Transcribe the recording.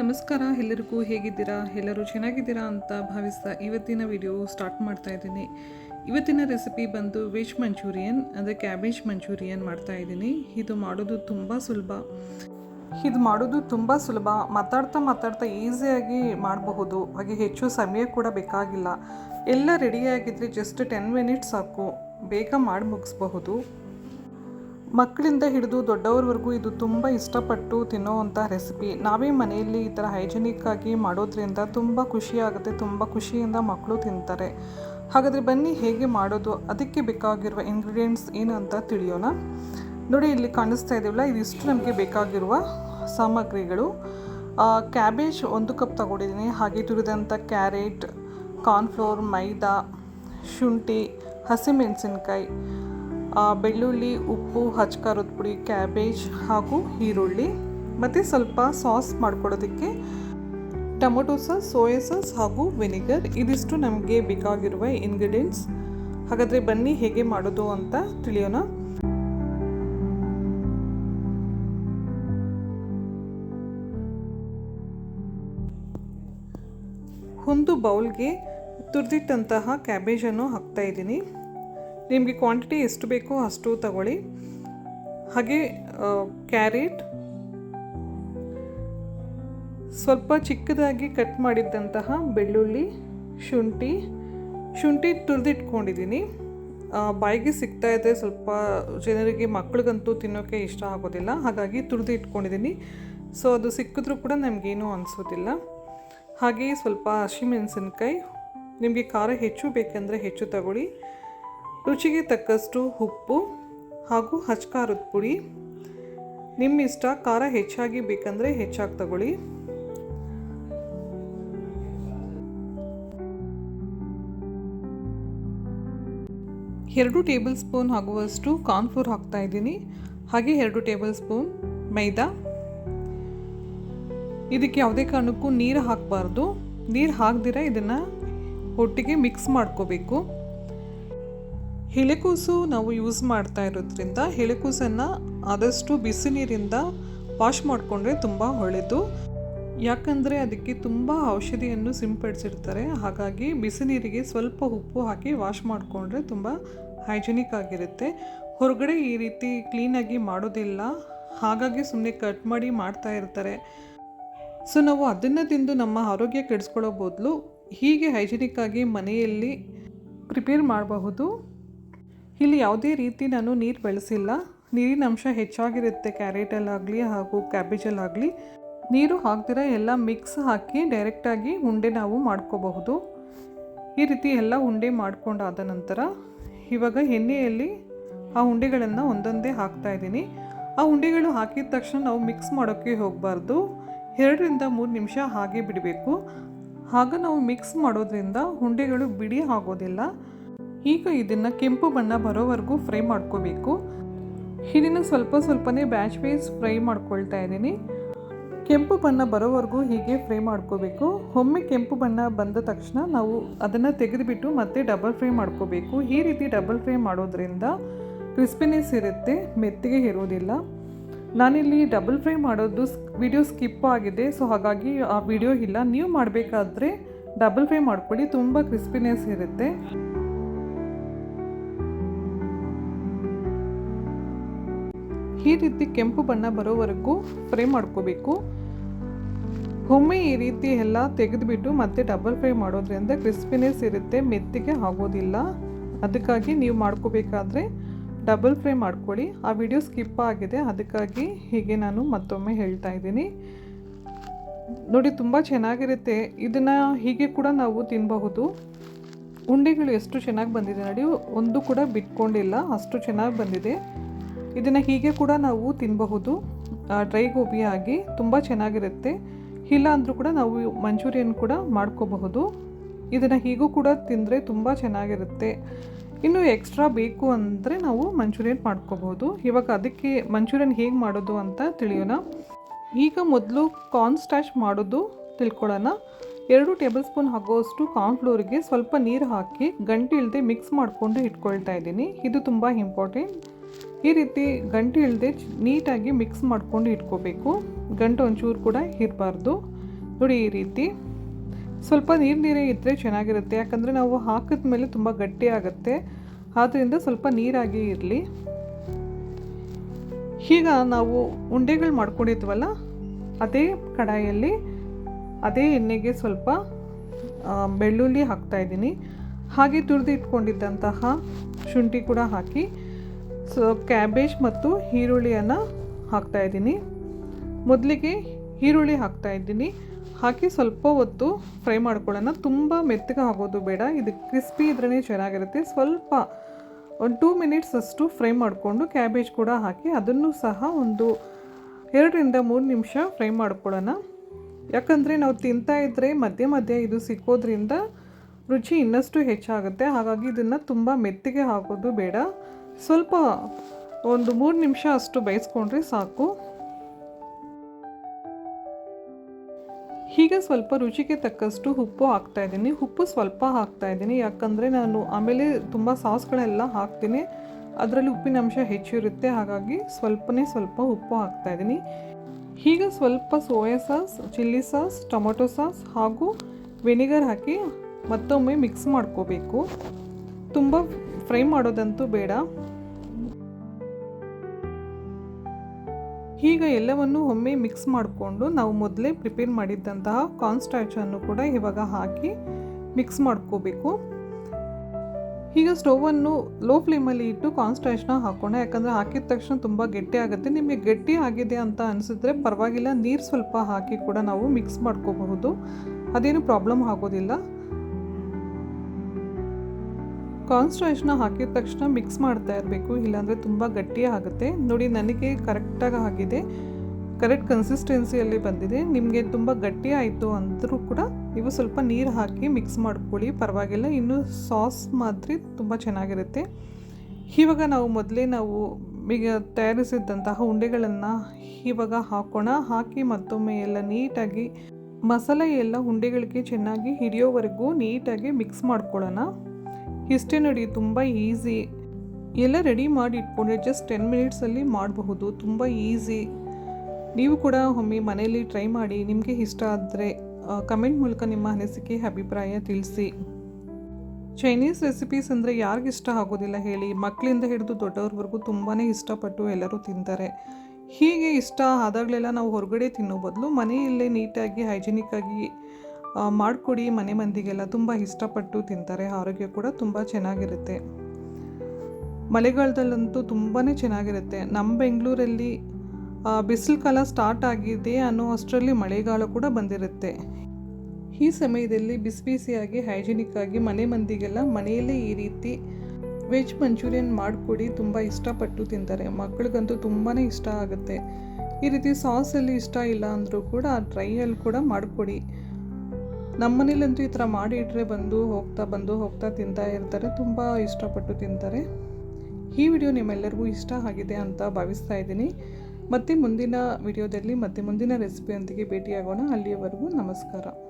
ನಮಸ್ಕಾರ, ಎಲ್ಲರಿಗೂ ಹೇಗಿದ್ದೀರಾ? ಎಲ್ಲರೂ ಚೆನ್ನಾಗಿದ್ದೀರಾ ಅಂತ ಭಾವಿಸ್ತಾ ಇವತ್ತಿನ ವಿಡಿಯೋ ಸ್ಟಾರ್ಟ್ ಮಾಡ್ತಾ ಇದ್ದೀನಿ. ಇವತ್ತಿನ ರೆಸಿಪಿ ಬಂದು ವೆಜ್ ಮಂಚೂರಿಯನ್ ಅಂದರೆ ಕ್ಯಾಬೇಜ್ ಮಂಚೂರಿಯನ್ ಮಾಡ್ತಾ ಇದ್ದೀನಿ. ಇದು ಮಾಡೋದು ತುಂಬ ಸುಲಭ. ಇದು ಮಾಡೋದು ತುಂಬ ಸುಲಭ. ಮಾತಾಡ್ತಾ ಮಾತಾಡ್ತಾ ಈಸಿಯಾಗಿ ಮಾಡಬಹುದು. ಹಾಗೆ ಹೆಚ್ಚು ಸಮಯ ಕೂಡ ಬೇಕಾಗಿಲ್ಲ. ಎಲ್ಲ ರೆಡಿಯಾಗಿದ್ದರೆ ಜಸ್ಟ್ ಟೆನ್ ಮಿನಿಟ್ಸ್ ಸಾಕು. ಬೇಗ ಮಾಡಿ ಮುಗಿಸ್ಬಹುದು ಮಕ್ಕಳಿಂದ ಹಿಡಿದು ದೊಡ್ಡವ್ರವರೆಗೂ ಇದು ತುಂಬ ಇಷ್ಟಪಟ್ಟು ತಿನ್ನೋವಂಥ ರೆಸಿಪಿ ನಾವೇ ಮನೆಯಲ್ಲಿ ಈ ಥರ ಹೈಜಿನಿಕ್ ಆಗಿ ಮಾಡೋದ್ರಿಂದ ತುಂಬ ಖುಷಿಯಾಗುತ್ತೆ, ತುಂಬ ಖುಷಿಯಿಂದ ಮಕ್ಕಳು ತಿಂತಾರೆ. ಹಾಗಾದರೆ ಬನ್ನಿ ಹೇಗೆ ಮಾಡೋದು, ಅದಕ್ಕೆ ಬೇಕಾಗಿರುವ ಇಂಗ್ರೀಡಿಯೆಂಟ್ಸ್ ಏನು ಅಂತ ತಿಳಿಯೋಣ. ನೋಡಿ, ಇಲ್ಲಿ ಕಾಣಿಸ್ತಾ ಇದೆಯಲ್ಲ, ಇದಿಷ್ಟು ನಮಗೆ ಬೇಕಾಗಿರುವ ಸಾಮಗ್ರಿಗಳು. ಕ್ಯಾಬೇಜ್ ಒಂದು ಕಪ್ ತಗೊಂಡಿದ್ದೀನಿ, ಹಾಗೆ ತುರಿದಂಥ ಕ್ಯಾರೆಟ್ ಕಾರ್ನ್ಫ್ಲೋರ್ ಮೈದಾ, ಶುಂಠಿ, ಹಸಿಮೆಣಸಿನ್ಕಾಯಿ. ಬೆಳ್ಳುಳ್ಳಿ, ಉಪ್ಪು, ಹಚ್ಕಾರದ ಪುಡಿ, ಕ್ಯಾಬೇಜ್ ಹಾಗೂ ಈರುಳ್ಳಿ. ಮತ್ತು ಸ್ವಲ್ಪ ಸಾಸ್ ಮಾಡ್ಕೊಡೋದಕ್ಕೆ ಟೊಮೊಟೊ ಸಾಸ್, ಸೋಯಾ ಸಾಸ್ ಹಾಗೂ ವಿನಿಗರ್. ಇದಿಷ್ಟು ನಮಗೆ ಬೇಕಾಗಿರುವ ಇಂಗ್ರೀಡಿಯೆಂಟ್ಸ್ ಹಾಗಾದರೆ ಬನ್ನಿ ಹೇಗೆ ಮಾಡೋದು ಅಂತ ತಿಳಿಯೋಣ. ಒಂದು ಬೌಲ್ಗೆ ತುರಿದಿಟ್ಟಂತಹ ಕ್ಯಾಬೇಜನ್ನು ಹಾಕ್ತಾ ಇದ್ದೀನಿ. ನಿಮಗೆ ಕ್ವಾಂಟಿಟಿ ಎಷ್ಟು ಬೇಕೋ ಅಷ್ಟು ತಗೊಳ್ಳಿ. ಹಾಗೆ ಕ್ಯಾರೆಟ್ ಸ್ವಲ್ಪ ಚಿಕ್ಕದಾಗಿ ಕಟ್ ಮಾಡಿದ್ದಂತಹ ಬೆಳ್ಳುಳ್ಳಿ, ಶುಂಠಿ ಶುಂಠಿ ತುರಿದಿಟ್ಕೊಂಡಿದ್ದೀನಿ ಬಾಯಿಗೆ ಸಿಗ್ತಾ ಇದೆ, ಸ್ವಲ್ಪ ಜನರಿಗೆ ಮಕ್ಳಿಗಂತೂ ತಿನ್ನೋಕ್ಕೆ ಇಷ್ಟ ಆಗೋದಿಲ್ಲ, ಹಾಗಾಗಿ ತುರಿದು ಇಟ್ಕೊಂಡಿದ್ದೀನಿ ಸೊ ಅದು ಸಿಕ್ಕಿದ್ರೂ ಕೂಡ ನಮಗೇನು ಅನಿಸೋದಿಲ್ಲ. ಹಾಗೆಯೇ ಸ್ವಲ್ಪ ಹಸಿಮೆಣಸಿನ್ಕಾಯಿ, ನಿಮಗೆ ಖಾರ ಹೆಚ್ಚು ಬೇಕೆಂದರೆ ಹೆಚ್ಚು ತಗೊಳ್ಳಿ. ರುಚಿಗೆ ತಕ್ಕಷ್ಟು ಉಪ್ಪು ಹಾಗೂ ಹಚ್ಕಾರದ ಪುಡಿ. ನಿಮ್ಮ ಇಷ್ಟ ಖಾರ ಹೆಚ್ಚಾಗಿ ಬೇಕಂದರೆ ಹೆಚ್ಚಾಗಿ ತಗೊಳ್ಳಿ. ಎರಡು ಟೇಬಲ್ ಸ್ಪೂನ್ ಆಗುವಷ್ಟು ಕಾರ್ನ್ಫ್ಲೋರ್ ಹಾಕ್ತಾ ಇದ್ದೀನಿ. ಹಾಗೆ ಎರಡು ಟೇಬಲ್ ಸ್ಪೂನ್ ಮೈದಾ. ಇದಕ್ಕೆ ಯಾವುದೇ ಕಾರಣಕ್ಕೂ ನೀರು ಹಾಕಬಾರ್ದು. ನೀರು ಹಾಕ್ದಿರ ಇದನ್ನು ಒಟ್ಟಿಗೆ ಮಿಕ್ಸ್ ಮಾಡ್ಕೋಬೇಕು. ಎಲೆಕೋಸು ನಾವು ಯೂಸ್ ಮಾಡ್ತಾ ಇರೋದ್ರಿಂದ ಎಲೆಕೋಸನ್ನು ಆದಷ್ಟು ಬಿಸಿ ನೀರಿಂದ ವಾಶ್ ಮಾಡಿಕೊಂಡ್ರೆ ತುಂಬ ಒಳ್ಳೆಯದು ಯಾಕಂದರೆ ಅದಕ್ಕೆ ತುಂಬ ಔಷಧಿಯನ್ನು ಸಿಂಪಡಿಸಿರ್ತಾರೆ. ಹಾಗಾಗಿ ಬಿಸಿ ನೀರಿಗೆ ಸ್ವಲ್ಪ ಉಪ್ಪು ಹಾಕಿ ವಾಶ್ ಮಾಡಿಕೊಂಡ್ರೆ ತುಂಬ ಹೈಜಿನಿಕ್ ಆಗಿರುತ್ತೆ. ಹೊರಗಡೆ ಈ ರೀತಿ ಕ್ಲೀನಾಗಿ ಮಾಡೋದಿಲ್ಲ. ಹಾಗಾಗಿ ಸುಮ್ಮನೆ ಕಟ್ ಮಾಡಿ ಮಾಡ್ತಾ ಇರ್ತಾರೆ. ಸೊ ನಾವು ಅದನ್ನು ತಿಂದು ನಮ್ಮ ಆರೋಗ್ಯ ಕೆಡಿಸ್ಕೊಳ್ಳೋ ಬದಲು ಹೀಗೆ ಹೈಜಿನಿಕ್ಕಾಗಿ ಮನೆಯಲ್ಲಿ ಪ್ರಿಪೇರ್ ಮಾಡಬಹುದು. ಇಲ್ಲಿ ಯಾವುದೇ ರೀತಿ ನಾನು ನೀರು ಬೆಳೆಸಿಲ್ಲ. ನೀರಿನ ಅಂಶ ಹೆಚ್ಚಾಗಿರುತ್ತೆ. ಕ್ಯಾರೆಟಲ್ಲಾಗಲಿ ಹಾಗೂ ಕ್ಯಾಬೇಜಲ್ಲಾಗಲಿ. ನೀರು ಹಾಕ್ದಿರ ಎಲ್ಲ ಮಿಕ್ಸ್ ಹಾಕಿ ಡೈರೆಕ್ಟಾಗಿ ಉಂಡೆ ನಾವು ಮಾಡ್ಕೋಬಹುದು. ಈ ರೀತಿ ಎಲ್ಲ ಉಂಡೆ ಮಾಡ್ಕೊಂಡಾದ ನಂತರ ಇವಾಗ ಎಣ್ಣೆಯಲ್ಲಿ ಆ ಉಂಡೆಗಳನ್ನು ಒಂದೊಂದೇ ಹಾಕ್ತಾ ಇದ್ದೀನಿ. ಆ ಉಂಡೆಗಳು ಹಾಕಿದ ತಕ್ಷಣ ನಾವು ಮಿಕ್ಸ್ ಮಾಡೋಕ್ಕೆ ಹೋಗಬಾರ್ದು. ಎರಡರಿಂದ ಮೂರು ನಿಮಿಷ ಹಾಗೆ ಬಿಡಬೇಕು. ಆಗ ನಾವು ಮಿಕ್ಸ್ ಮಾಡೋದ್ರಿಂದ ಉಂಡೆಗಳು ಬಿಡಿ ಆಗೋದಿಲ್ಲ. ಈಗ ಇದನ್ನು ಕೆಂಪು ಬಣ್ಣ ಬರೋವರೆಗೂ ಫ್ರೈ ಮಾಡ್ಕೋಬೇಕು. ಇದನ್ನು ಸ್ವಲ್ಪ ಸ್ವಲ್ಪನೇ ಬ್ಯಾಚ್ ವೈಸ್ ಫ್ರೈ ಮಾಡ್ಕೊಳ್ತಾ ಇದ್ದೀನಿ. ಕೆಂಪು ಬಣ್ಣ ಬರೋವರೆಗೂ ಹೀಗೆ ಫ್ರೈ ಮಾಡ್ಕೋಬೇಕು. ಒಮ್ಮೆ ಕೆಂಪು ಬಣ್ಣ ಬಂದ ತಕ್ಷಣ ನಾವು ಅದನ್ನು ತೆಗೆದುಬಿಟ್ಟು ಮತ್ತೆ ಡಬಲ್ ಫ್ರೈ ಮಾಡ್ಕೋಬೇಕು. ಈ ರೀತಿ ಡಬಲ್ ಫ್ರೈ ಮಾಡೋದ್ರಿಂದ ಕ್ರಿಸ್ಪಿನೆಸ್ ಇರುತ್ತೆ, ಮೆತ್ತಿಗೆ ಇರೋದಿಲ್ಲ. ನಾನಿಲ್ಲಿ ಡಬಲ್ ಫ್ರೈ ಮಾಡೋದು ವಿಡಿಯೋ ಸ್ಕಿಪ್ ಆಗಿದೆ. ಸೊ ಹಾಗಾಗಿ ಆ ವಿಡಿಯೋ ಇಲ್ಲ. ನೀವು ಮಾಡಬೇಕಾದ್ರೆ ಡಬಲ್ ಫ್ರೈ ಮಾಡ್ಕೊಳ್ಳಿ. ತುಂಬ ಕ್ರಿಸ್ಪಿನೆಸ್ ಇರುತ್ತೆ. ಈ ರೀತಿ ಕೆಂಪು ಬಣ್ಣ ಬರೋವರೆಗೂ ಫ್ರೈ ಮಾಡ್ಕೋಬೇಕು. ಒಮ್ಮೆ ಈ ರೀತಿ ಎಲ್ಲ ತೆಗೆದುಬಿಟ್ಟು ಮತ್ತೆ ಡಬಲ್ ಫ್ರೈ ಮಾಡೋದ್ರಿಂದ ಕ್ರಿಸ್ಪಿನೆಸ್ ಇರುತ್ತೆ, ಮೆತ್ತಿಗೆ ಆಗೋದಿಲ್ಲ. ಅದಕ್ಕಾಗಿ ನೀವು ಮಾಡ್ಕೋಬೇಕಾದ್ರೆ ಡಬಲ್ ಫ್ರೈ ಮಾಡ್ಕೊಳ್ಳಿ. ಆ ವಿಡಿಯೋ ಸ್ಕಿಪ್ ಆಗಿದೆ, ಅದಕ್ಕಾಗಿ ಹೀಗೆ ನಾನು ಮತ್ತೊಮ್ಮೆ ಹೇಳ್ತಾ ಇದ್ದೀನಿ. ನೋಡಿ, ತುಂಬ ಚೆನ್ನಾಗಿರುತ್ತೆ. ಇದನ್ನು ಹೀಗೆ ಕೂಡ ನಾವು ತಿನ್ನಬಹುದು ಉಂಡೆಗಳು ಎಷ್ಟು ಚೆನ್ನಾಗಿ ಬಂದಿದೆ ನೋಡಿ, ಒಂದು ಕೂಡ ಬಿಟ್ಕೊಂಡಿಲ್ಲ, ಅಷ್ಟು ಚೆನ್ನಾಗಿ ಬಂದಿದೆ. ಇದನ್ನು ಹೀಗೆ ಕೂಡ ನಾವು ತಿನ್ನಬಹುದು ಡ್ರೈ ಗೋಬಿ ಆಗಿ ತುಂಬ ಚೆನ್ನಾಗಿರುತ್ತೆ. ಇಲ್ಲ ಅಂದರೂ ಕೂಡ ನಾವು ಮಂಚೂರಿಯನ್ ಕೂಡ ಮಾಡ್ಕೋಬಹುದು. ಇದನ್ನು ಹೀಗೂ ಕೂಡ ತಿಂದರೆ ತುಂಬ ಚೆನ್ನಾಗಿರುತ್ತೆ. ಇನ್ನು ಎಕ್ಸ್ಟ್ರಾ ಬೇಕು ಅಂದರೆ ನಾವು ಮಂಚೂರಿಯನ್ ಮಾಡ್ಕೋಬಹುದು. ಇವಾಗ ಅದಕ್ಕೆ ಮಂಚೂರಿಯನ್ ಹೇಗೆ ಮಾಡೋದು ಅಂತ ತಿಳಿಯೋಣ. ಈಗ ಮೊದಲು ಕಾರ್ನ್ ಸ್ಟ್ಯಾಚ್ ಮಾಡೋದು ತಿಳ್ಕೊಳ್ಳೋಣ. ಎರಡು ಟೇಬಲ್ ಸ್ಪೂನ್ ಆಗೋಷ್ಟು ಕಾರ್ನ್ಫ್ಲೋರಿಗೆ ಸ್ವಲ್ಪ ನೀರು ಹಾಕಿ ಗಂಟೆ ಇಲ್ಲದೆ ಮಿಕ್ಸ್ ಮಾಡಿಕೊಂಡು ಇಟ್ಕೊಳ್ತಾ ಇದ್ದೀನಿ. ಇದು ತುಂಬ ಇಂಪಾರ್ಟೆಂಟ್. ಈ ರೀತಿ ಗಂಟು ಇಲ್ಲದೆ ನೀಟಾಗಿ ಮಿಕ್ಸ್ ಮಾಡ್ಕೊಂಡು ಇಟ್ಕೋಬೇಕು. ಗಂಟು ಒಂಚೂರು ಕೂಡ ಇರಬಾರ್ದು. ನೋಡಿ ಈ ರೀತಿ. ಸ್ವಲ್ಪ ನೀರು ನೀರೇ ಇದ್ದರೆ ಚೆನ್ನಾಗಿರುತ್ತೆ. ಯಾಕಂದರೆ ನಾವು ಹಾಕಿದ ಮೇಲೆ ತುಂಬ ಗಟ್ಟಿ ಆಗುತ್ತೆ. ಆದ್ದರಿಂದ ಸ್ವಲ್ಪ ನೀರಾಗಿ ಇರಲಿ. ಈಗ ನಾವು ಉಂಡೆಗಳು ಮಾಡ್ಕೊಂಡಿದ್ವಲ್ಲ, ಅದೇ ಕಡಾಯಲ್ಲಿ ಅದೇ ಎಣ್ಣೆಗೆ ಸ್ವಲ್ಪ ಬೆಳ್ಳುಳ್ಳಿ ಹಾಕ್ತಾ ಇದ್ದೀನಿ. ಹಾಗೆ ತುರಿದು ಇಟ್ಕೊಂಡಿದ್ದಂತಹ ಶುಂಠಿ ಕೂಡ ಹಾಕಿ ಸೊ, ಕ್ಯಾಬೇಜ್ ಮತ್ತು ಈರುಳ್ಳಿಯನ್ನು ಹಾಕ್ತಾ ಇದ್ದೀನಿ. ಮೊದಲಿಗೆ ಈರುಳ್ಳಿ ಹಾಕ್ತಾ ಇದ್ದೀನಿ. ಹಾಕಿ ಸ್ವಲ್ಪ ಹೊತ್ತು ಫ್ರೈ ಮಾಡ್ಕೊಳ್ಳೋಣ. ತುಂಬ ಮೆತ್ತಗೆ ಆಗೋದು ಬೇಡ. ಇದು ಕ್ರಿಸ್ಪಿ ಇದ್ರೇ ಚೆನ್ನಾಗಿರುತ್ತೆ. ಸ್ವಲ್ಪ ಒಂದು ಟೂ ಮಿನಿಟ್ಸ್ ಅಷ್ಟು ಫ್ರೈ ಮಾಡಿಕೊಂಡು ಕ್ಯಾಬೇಜ್ ಕೂಡ ಹಾಕಿ ಅದನ್ನು ಸಹ ಒಂದು ಎರಡರಿಂದ ಮೂರು ನಿಮಿಷ ಫ್ರೈ ಮಾಡ್ಕೊಳ್ಳೋಣ. ಯಾಕಂದರೆ ನಾವು ತಿಂತಾ ಇದ್ದರೆ ಮಧ್ಯೆ ಮಧ್ಯೆ ಇದು ಸಿಕ್ಕೋದ್ರಿಂದ ರುಚಿ ಇನ್ನಷ್ಟು ಹೆಚ್ಚಾಗುತ್ತೆ. ಹಾಗಾಗಿ ಇದನ್ನು ತುಂಬ ಮೆತ್ತಿಗೆ ಹಾಕೋದು ಬೇಡ. ಸ್ವಲ್ಪ ಒಂದು ಮೂರು ನಿಮಿಷ ಅಷ್ಟು ಬೇಯಿಸ್ಕೊಂಡ್ರೆ ಸಾಕು. ಹೀಗೆ ಸ್ವಲ್ಪ ರುಚಿಗೆ ತಕ್ಕಷ್ಟು ಉಪ್ಪು ಹಾಕ್ತಾ ಇದ್ದೀನಿ. ಉಪ್ಪು ಸ್ವಲ್ಪ ಹಾಕ್ತಾ ಇದ್ದೀನಿ. ಯಾಕಂದರೆ ನಾನು ಆಮೇಲೆ ತುಂಬ ಸಾಸ್ಗಳೆಲ್ಲ ಹಾಕ್ತೀನಿ. ಅದರಲ್ಲಿ ಉಪ್ಪಿನ ಅಂಶ ಹೆಚ್ಚಿರುತ್ತೆ ಹಾಗಾಗಿ ಸ್ವಲ್ಪನೇ ಸ್ವಲ್ಪ ಉಪ್ಪು ಹಾಕ್ತಾ ಇದ್ದೀನಿ. ಹೀಗೆ ಸ್ವಲ್ಪ soya sauce, chilli sauce, tomato sauce ಹಾಗೂ ವಿನೆಗರ್ ಹಾಕಿ ಮತ್ತೊಮ್ಮೆ ಮಿಕ್ಸ್ ಮಾಡ್ಕೋಬೇಕು. ತುಂಬ ಫ್ರೈ ಮಾಡೋದಂತೂ ಬೇಡ. ಈಗ ಎಲ್ಲವನ್ನು ಒಮ್ಮೆ ಮಿಕ್ಸ್ ಮಾಡಿಕೊಂಡು ನಾವು ಮೊದಲೇ ಪ್ರಿಪೇರ್ ಮಾಡಿದ್ದಂತಹ ಕಾರ್ನ್ಸ್ಟಾಚನ್ನು ಕೂಡ ಇವಾಗ ಹಾಕಿ ಮಿಕ್ಸ್ ಮಾಡ್ಕೋಬೇಕು. ಈಗ ಸ್ಟೌವನ್ನು ಲೋ ಫ್ಲೇಮಲ್ಲಿ ಇಟ್ಟು ಕಾರ್ನ್ಸ್ಟಾಚ್ನ ಹಾಕೋಣ. ಯಾಕಂದರೆ ಹಾಕಿದ ತಕ್ಷಣ ತುಂಬ ಗಟ್ಟಿ ಆಗುತ್ತೆ. ನಿಮಗೆ ಗಟ್ಟಿ ಆಗಿದೆ ಅಂತ ಅನಿಸಿದ್ರೆ ಪರವಾಗಿಲ್ಲ, ನೀರು ಸ್ವಲ್ಪ ಹಾಕಿ ಕೂಡ ನಾವು ಮಿಕ್ಸ್ ಮಾಡ್ಕೋಬಹುದು. ಅದೇನು ಪ್ರಾಬ್ಲಮ್ ಆಗೋದಿಲ್ಲ. ಕಾರ್ನ್ಸ್ಟಾಚ್ನ ಹಾಕಿದ ತಕ್ಷಣ ಮಿಕ್ಸ್ ಮಾಡ್ತಾ ಇರಬೇಕು, ಇಲ್ಲಾಂದರೆ ತುಂಬ ಗಟ್ಟಿ ಆಗುತ್ತೆ. ನೋಡಿ, ನನಗೆ ಕರೆಕ್ಟಾಗಿ ಆಗಿದೆ ಕರೆಕ್ಟ್ ಕನ್ಸಿಸ್ಟೆನ್ಸಿಯಲ್ಲಿ ಬಂದಿದೆ. ನಿಮಗೆ ತುಂಬ ಗಟ್ಟಿ ಆಯಿತು ಅಂದರೂ ಕೂಡ ನೀವು ಸ್ವಲ್ಪ ನೀರು ಹಾಕಿ ಮಿಕ್ಸ್ ಮಾಡ್ಕೊಳ್ಳಿ, ಪರವಾಗಿಲ್ಲ. ಇನ್ನು ಸಾಸ್ ಮಾತ್ರ ತುಂಬ ಚೆನ್ನಾಗಿರುತ್ತೆ. ಇವಾಗ ನಾವು ಮೊದಲೇ ನಾವು ಈಗ ತಯಾರಿಸಿದ್ದಂತಹ ಉಂಡೆಗಳನ್ನು ಇವಾಗ ಹಾಕೋಣ. ಹಾಕಿ ಮತ್ತೊಮ್ಮೆ ಎಲ್ಲ ನೀಟಾಗಿ ಮಸಾಲೆ ಎಲ್ಲ ಉಂಡೆಗಳಿಗೆ ಚೆನ್ನಾಗಿ ಹಿಡಿಯೋವರೆಗೂ ನೀಟಾಗಿ ಮಿಕ್ಸ್ ಮಾಡ್ಕೊಳ್ಳೋಣ. ಇಷ್ಟೇ ನೋಡಿ, ತುಂಬ ಈಸಿ. ಎಲ್ಲ ರೆಡಿ ಮಾಡಿ ಇಟ್ಕೊಂಡ್ರೆ ಜಸ್ಟ್ ಟೆನ್ ಮಿನಿಟ್ಸಲ್ಲಿ ಮಾಡಬಹುದು, ತುಂಬ ಈಸಿ. ನೀವು ಕೂಡ ಒಮ್ಮೆ ಮನೆಯಲ್ಲಿ ಟ್ರೈ ಮಾಡಿ, ನಿಮಗೆ ಇಷ್ಟ ಆದರೆ ಕಮೆಂಟ್ ಮೂಲಕ ನಿಮ್ಮ ಅನಿಸಿಕೆ, ಅಭಿಪ್ರಾಯ ತಿಳಿಸಿ. ಚೈನೀಸ್ ರೆಸಿಪೀಸ್ ಅಂದರೆ ಯಾರಿಗಿಷ್ಟ ಆಗೋದಿಲ್ಲ ಹೇಳಿ ಮಕ್ಕಳಿಂದ ಹಿಡಿದು ದೊಡ್ಡವ್ರವರೆಗೂ ತುಂಬಾ ಇಷ್ಟಪಟ್ಟು ಎಲ್ಲರೂ ತಿಂತಾರೆ. ಹೀಗೆ ಇಷ್ಟ ಆದಾಗಲೆಲ್ಲ ನಾವು ಹೊರಗಡೆ ತಿನ್ನೋ ಬದಲು ಮನೆಯಲ್ಲೇ ನೀಟಾಗಿ ಹೈಜಿನಿಕ್ಕಾಗಿ ಮಾಡಿಕೊಡಿ, ಮನೆ ಮಂದಿಗೆಲ್ಲ ತುಂಬ ಇಷ್ಟಪಟ್ಟು ತಿಂತಾರೆ, ಆರೋಗ್ಯ ಕೂಡ ತುಂಬ ಚೆನ್ನಾಗಿರುತ್ತೆ. ಮಳೆಗಾಲದಲ್ಲಂತೂ ತುಂಬಾ ಚೆನ್ನಾಗಿರುತ್ತೆ. ನಮ್ಮ ಬೆಂಗಳೂರಲ್ಲಿ ಬಿಸಿಲು ಕಾಲ ಸ್ಟಾರ್ಟ್ ಆಗಿದೆ ಅನ್ನೋ ಅಷ್ಟರಲ್ಲಿ ಮಳೆಗಾಲ ಕೂಡ ಬಂದಿರುತ್ತೆ. ಈ ಸಮಯದಲ್ಲಿ ಬಿಸಿ ಬಿಸಿಯಾಗಿ ಹೈಜಿನಿಕ್ ಆಗಿ ಮನೆ ಮಂದಿಗೆಲ್ಲ ಮನೆಯಲ್ಲೇ ಈ ರೀತಿ ವೆಜ್ ಮಂಚೂರಿಯನ್ ಮಾಡಿಕೊಡಿ, ತುಂಬ ಇಷ್ಟಪಟ್ಟು ತಿಂತಾರೆ. ಮಕ್ಕಳಿಗಂತೂ ತುಂಬಾ ಇಷ್ಟ ಆಗುತ್ತೆ. ಈ ರೀತಿ ಸಾಸಲ್ಲಿ ಇಷ್ಟ ಇಲ್ಲ ಅಂದರೂ ಕೂಡ ಡ್ರೈಯಲ್ಲಿ ಕೂಡ ಮಾಡಿಕೊಡಿ. ನಮ್ಮ ಮನೇಲಂತೂ ಈ ಥರ ಮಾಡಿ ಇಟ್ಟರೆ ಬಂದು ಹೋಗ್ತಾ ಬಂದು ಹೋಗ್ತಾ ತಿಂತಾ ಇರ್ತಾರೆ, ತುಂಬ ಇಷ್ಟಪಟ್ಟು ತಿಂತಾರೆ. ಈ ವಿಡಿಯೋ ನಿಮ್ಮೆಲ್ಲರಿಗೂ ಇಷ್ಟ ಆಗಿದೆ ಅಂತ ಭಾವಿಸ್ತಾ ಇದ್ದೀನಿ. ಮತ್ತೆ ಮುಂದಿನ ವಿಡಿಯೋದಲ್ಲಿ ಮತ್ತೆ ಮುಂದಿನ ರೆಸಿಪಿಯೊಂದಿಗೆ ಭೇಟಿಯಾಗೋಣ. ಅಲ್ಲಿಯವರೆಗೂ ನಮಸ್ಕಾರ.